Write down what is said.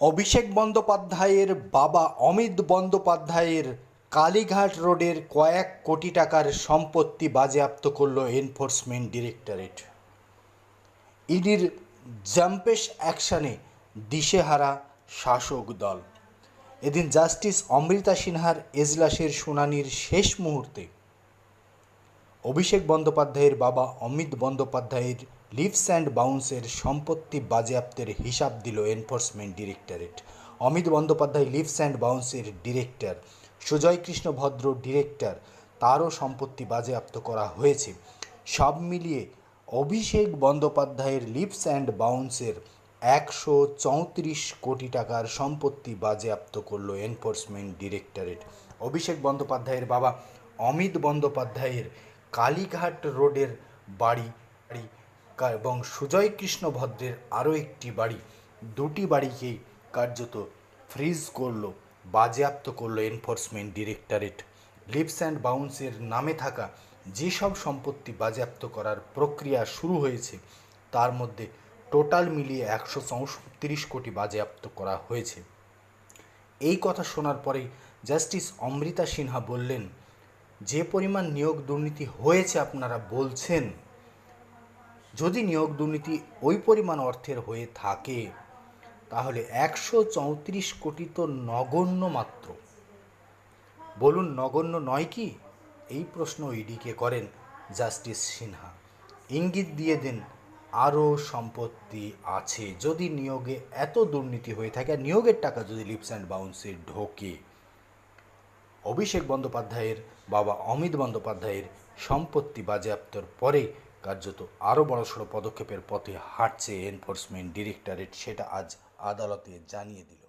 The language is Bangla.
অভিষেক বন্দ্যোপাধ্যায়ের বাবা অমিত বন্দ্যোপাধ্যায়ের কালীঘাট রোডের কয়েক কোটি টাকার সম্পত্তি বাজেয়াপ্ত করল এনফোর্সমেন্ট ডিরেক্টরেট। ইডির জাম্পেশ অ্যাকশানে দিশেহারা শাসক দল। এদিন জাস্টিস অমৃতা সিনহার এজলাসের শুনানির শেষ মুহূর্তে অভিষেক বন্দ্যোপাধ্যায়ের বাবা অমিত বন্দ্যোপাধ্যায়ের লিভস অ্যান্ড বাউন্সের সম্পত্তি বাজেয়াপ্তের হিসাব দিল Enforcement Directorate. Amit Bandyopadhyay leaps and বাউন্সের director Sujay Krishna Bhadra director, তারও সম্পত্তি বাজেয়াপ্ত করা হয়েছে। সব মিলিয়ে অভিষেক বন্দ্যোপাধ্যায়ের লিভস অ্যান্ড বাউন্সের একশো চৌত্রিশ কোটি টাকার সম্পত্তি বাজেয়াপ্ত করল এনফোর্সমেন্ট ডিরেক্টরেট। অভিষেক বন্দ্যোপাধ্যায়ের বাবা অমিত বন্দ্যোপাধ্যায়ের কালীঘাট রোডের বাড়ি এবং সুজয় কৃষ্ণ ভদ্রের আরও একটি বাড়ি। দুটি বাড়িকেই কার্যত ফ্রিজ করল, বাজেয়াপ্ত করল এনফোর্সমেন্ট ডিরেক্টরেট লিপস অ্যান্ড বাউন্সের নামে থাকা যেসব সম্পত্তি বাজেয়াপ্ত করার প্রক্রিয়া শুরু হয়েছে, তার মধ্যে টোটাল মিলিয়ে একশো চৌত্রিশ কোটি বাজেয়াপ্ত করা হয়েছে। এই কথা শোনার পরেই জাস্টিস অমৃতা সিনহা বললেন যে পরিমাণ নিয়োগ দুর্নীতি হয়েছে আপনারা বলছেন, যদি নিয়োগ দুর্নীতি ওই পরিমাণ অর্থের হয়ে থাকে, তাহলে একশো চৌত্রিশ কোটি তো নগণ্য মাত্র। বলুন নগণ্য নয় কি? এই প্রশ্ন ইডিকে করেন জাস্টিস সিনহা। ইঙ্গিত দিয়ে দেন, আরও সম্পত্তি আছে, যদি নিয়োগে এত দুর্নীতি হয়ে থাকে আর নিয়োগের টাকা যদি লিপস অ্যান্ড বাউন্সে ঢোকে। অভিষেক বন্দ্যোপাধ্যায়ের বাবা অমিত বন্দ্যোপাধ্যায়ের সম্পত্তি বাজেয়াপ্তর পরে কার্যত আরও বড়সড় পদক্ষেপের পথে হাঁটছে এনফোর্সমেন্ট ডিরেক্টরেট সেটা আজ আদালতে জানিয়ে দিল।